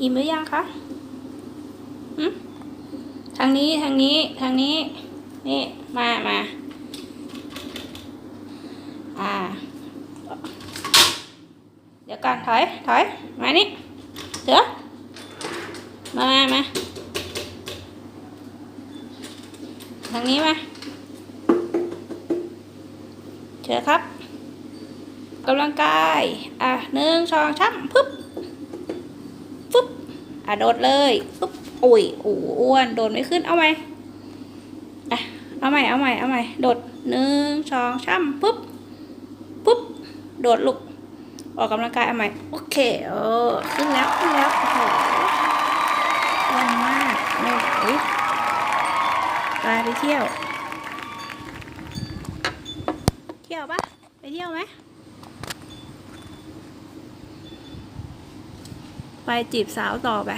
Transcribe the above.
อิ่มหรือยังคะทางนี้ทางนี้ทางนี้ นี่มามาอ่า เดี๋ยวก่อนถอยถอยมานี่เสือมามามาทางนี้มาเชิญครับกำลังกาย อะหนึ่งสองช้ำปึ๊บ อะโดดเลยปึ๊บอุ้ยอ้อ้วนโดดไม่ขึ้นเอาไหมอะเอาใหม่เอาใหม่เอาใหม่โดดหนึ่งสองช้ำปึ๊บปึ๊บโดดลุกออกกำลังกายเอาใหม่โอเคเออขึ้นแล้วขึ้นแล้วโอ้โหอ้วนมากไม่ไหวไปไปเที่ยว เที่ยวปะไปเที่ยวไหม ไปจีบสาวต่อไป